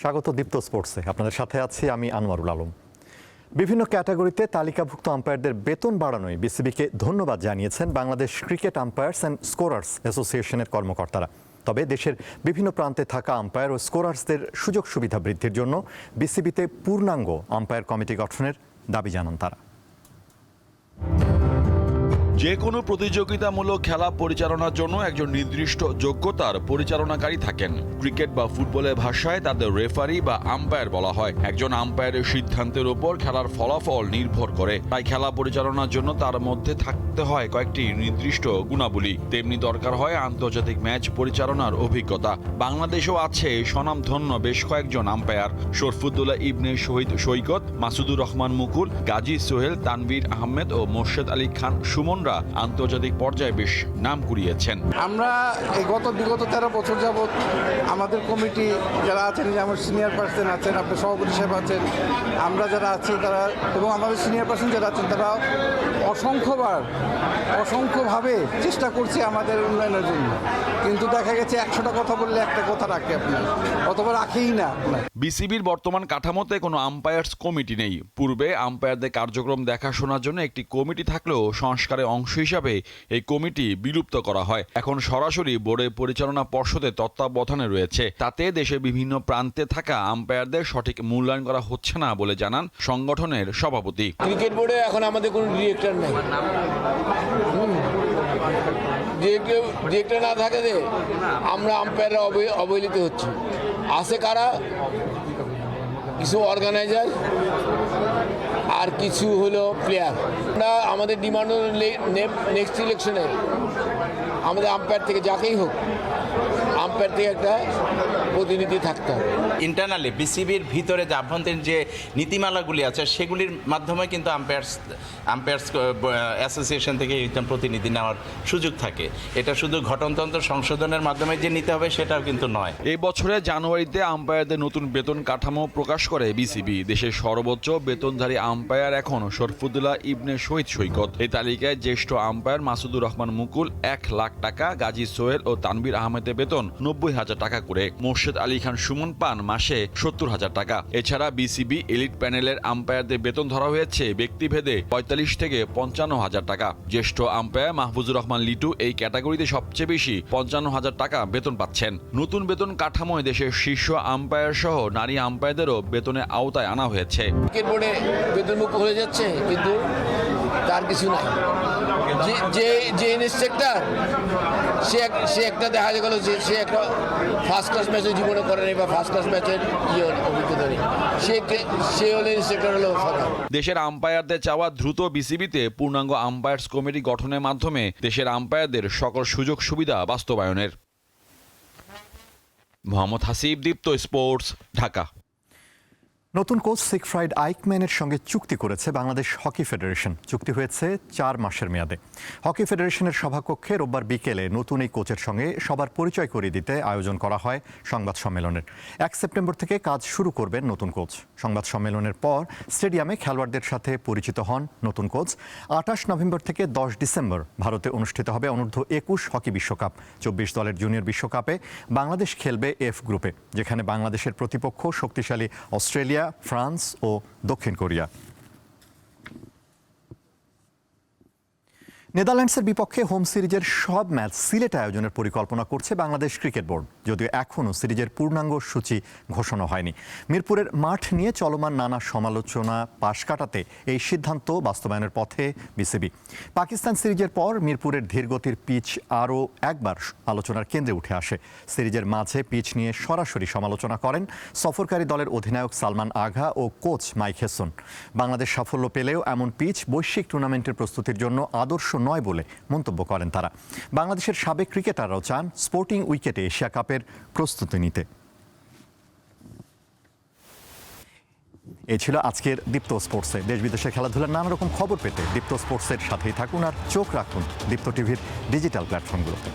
স্বাগত দীপ্ত স্পোর্টসে। আপনাদের সাথে আছি আমি আনোয়ারুল আলম। বিভিন্ন ক্যাটাগরিতে তালিকাভুক্ত আম্পায়ারদের বেতন বাড়ানোয় বিসিবিকে ধন্যবাদ জানিয়েছেন Bangladesh cricket umpires and scorers অ্যাসোসিয়েশনের কর্মকর্তারা। তবে দেশের বিভিন্ন প্রান্তে থাকা আম্পায়ার ও স্কোরার্সদের সুযোগ সুবিধা বৃদ্ধির জন্য বিসিবিতে পূর্ণাঙ্গ আম্পায়ার কমিটি গঠনের দাবি জানান তারা। যে কোনো প্রতিযোগিতামূলক খেলা পরিচালনার জন্য একজন নির্দিষ্ট যোগ্যতার পরিচালনাকারী থাকেন। ক্রিকেট বা ফুটবলের ভাষায় তাদের রেফারি বা আম্পায়ার বলা হয়। একজন আম্পায়ারের সিদ্ধান্তের উপর খেলার ফলাফল নির্ভর করে। তাই খেলা পরিচালনার জন্য তার মধ্যে থাকতে হয় কয়েকটি নির্দিষ্ট গুণাবলী। তেমনি দরকার হয় আন্তর্জাতিক ম্যাচ পরিচালনার অভিজ্ঞতা। বাংলাদেশেও আছে স্বনামধন্য বেশ কয়েকজন আম্পায়ার। শরফুদ্দোল্লাহ ইবনে শহীদ, সৈকত, মাসুদুর রহমান মুকুল, গাজী সোহেল, তানভীর আহমেদ ও মোর্শেদ আলী খান সুমনরা আন্তর্জাতিক পর্যায়ে বেশ নাম কুড়িয়েছেন। আমরা গত বিগত তেরো বছর যাবৎ আমাদের কমিটি যারা আছেন যেমন সিনিয়র পার্সন আছেন আপনার সভাপতি সাহেব আছেন আমরা যারা আছি তারা এবং আমাদের সিনিয়র পার্সন যারা আছেন তারা অসংখ্যবার অসংখ্যভাবে চেষ্টা করছি আমাদের উন্নয়নের জন্য। কিন্তু দেখা গেছে একশোটা কথা বললে একটা কথা রাখে আপনার অথবা রাখেই না আপনার। বিসিবির বর্তমান কাঠামোতে কোনো আম্পায়ার্স কমিটি নেই। পূর্বে আম্পায়ারদের কার্যক্রম দেখাশোনার জন্য একটি কমিটি থাকলেও সংস্কারের অংশ হিসাবে এই কমিটি বিলুপ্ত করা হয়। এখন সরাসরি বোর্ডের পরিচালনা পর্ষদের তত্ত্বাবধানে রয়েছে। তাতে দেশের বিভিন্ন প্রান্তে থাকা আম্পায়ারদের সঠিক মূল্যায়ন করা হচ্ছে না বলে জানান সংগঠনের সভাপতি। ক্রিকেট বোর্ডে এখন আমাদের কোনো ডিরেক্টর নেই। ডিরেক্টর না থাকে আমরা আম্পায়াররা অবহে- অবহেলিত হচ্ছি। আছে কারা? কিছু অর্গানাইজার আর কিছু হলো প্লেয়ার আমরা আমাদের ডিমান্ড নেক্সট ইলেকশনে আমাদের আম্পায়ার থেকে যাকেই হোক আম্পায়ার থেকে একটা প্রতিনিধি থাকতে হবে। ইন্টারনালি বিসিবির ভিতরে যে আভ্যন্তরীণ যে নীতিমালাগুলি আছে সেগুলির মাধ্যমে কিন্তু আম্পায়ার্স আম্পায়ার্স অ্যাসোসিয়েশন থেকে একজন প্রতিনিধি নেওয়ার সুযোগ থাকে। এটা শুধু ঘটনতন্ত্র সংশোধনের মাধ্যমে যে নিতে হবে সেটাও কিন্তু নয়। এই বছরে জানুয়ারিতে আম্পায়ারদের নতুন বেতন কাঠামো প্রকাশ করে বিসিবি দেশের সর্বোচ্চ বেতনধারী আম্পায়ার এখন শরফুদুল্লাহ ইবনে শহীদ সৈকত। এই তালিকায় জ্যেষ্ঠ আম্পায়ার মাসুদুর রহমান মুকুল এক লাখ টাকা গাজী সোহেল ও তানবির আহমেদের বেতন নব্বই হাজার টাকা করে। মোর্শেদ আলী খান সুমন পান মাসে সত্তর হাজার টাকা। এছাড়া বিসিবি এলিট প্যানেলের আম্পায়ারদের বেতন ধরা হয়েছে ব্যক্তিভেদে পঁয়তাল্লিশ থেকে পঞ্চান্ন হাজার টাকা। জ্যেষ্ঠ আম্পায়ার মাহফুজুর রহমান লিটু এই ক্যাটাগরিতে সবচেয়ে বেশি পঞ্চান্ন হাজার টাকা বেতন পাচ্ছেন। নতুন বেতন কাঠামোয় দেশের শীর্ষ আম্পায়ার সহ নারী আম্পায়ারদেরও বেতনের আওতায় আনা হয়েছে। বেতনমুক্ত হয়ে যাচ্ছে, কিন্তু তার কিছু যে- যে ইনস্ট্রাক্টর, সে সে একটা দেখা গেল যে, সে একটা ফার্স্ট ক্লাস ম্যাচও জীবনে করে নেই বা ফার্স্ট ক্লাস ম্যাচের ইয়ে অভিজ্ঞতা নেই। সে সে হলে ইনস্ট্রাক্টর হলো দেশের আম্পায়ারদের চাওয়া দ্রুত বিসিবিতে পূর্ণাঙ্গ আম্পায়ার্স কমিটি গঠনের মাধ্যমে দেশের আম্পায়ারদের সকল সুযোগ সুবিধা বাস্তবায়নের। মোহাম্মদ হাসিব, দীপ্ত স্পোর্টস, ঢাকা। নতুন কোচ সিকফ্রাইড আইকম্যানের সঙ্গে চুক্তি করেছে বাংলাদেশ হকি ফেডারেশন। চুক্তি হয়েছে চার মাসের মেয়াদে। হকি ফেডারেশনের সভাকক্ষে রোববার বিকেলে নতুন এই কোচের সঙ্গে সবার পরিচয় করিয়ে দিতে আয়োজন করা হয় সংবাদ সম্মেলনের। এক সেপ্টেম্বর থেকে কাজ শুরু করবেন নতুন কোচ। সংবাদ সম্মেলনের পর স্টেডিয়ামে খেলোয়াড়দের সাথে পরিচিত হন নতুন কোচ। আঠাশ নভেম্বর থেকে দশ ডিসেম্বর ভারতে অনুষ্ঠিত হবে অনূর্ধ্ব একুশ হকি বিশ্বকাপ। চব্বিশ দলের জুনিয়র বিশ্বকাপে বাংলাদেশ খেলবে এফ গ্রুপে, যেখানে বাংলাদেশের প্রতিপক্ষ শক্তিশালী অস্ট্রেলিয়া ফ্রান্স ও দক্ষিণ কোরিয়া নেদারল্যান্ডসের বিপক্ষে হোম সিরিজের সব ম্যাচ সিলেট আয়োজনের পরিকল্পনা করছে বাংলাদেশ ক্রিকেট বোর্ড, যদিও এখনও সিরিজের পূর্ণাঙ্গ সূচি ঘোষণা হয়নি। মিরপুরের মাঠ নিয়ে চলমান নানা সমালোচনা পাশ কাটাতে এই সিদ্ধান্ত বাস্তবায়নের পথে বিসিবি। পাকিস্তান সিরিজের পর মিরপুরের ধীরগতির পিচ আরও একবার আলোচনার কেন্দ্রে উঠে আসে। সিরিজের মাঝে পিচ নিয়ে সরাসরি সমালোচনা করেন সফরকারী দলের অধিনায়ক সালমান আঘা ও কোচ মাইক হেসন। বাংলাদেশ সাফল্য পেলেও এমন পিচ বৈশ্বিক টুর্নামেন্টের প্রস্তুতির জন্য আদর্শ নয় বলে মন্তব্য করেন তারা। বাংলাদেশের সাবেক ক্রিকেটাররাও চান স্পোর্টিং উইকেটে এশিয়া কাপের প্রস্তুতি নিতে। এ ছিল আজকের দীপ্ত স্পোর্টসে। দেশ বিদেশের খেলাধুলার নানা রকম খবর পেতে দীপ্ত স্পোর্টসের সাথেই থাকুন আর চোখ রাখুন দীপ্ত টিভির ডিজিটাল প্ল্যাটফর্মগুলোতে।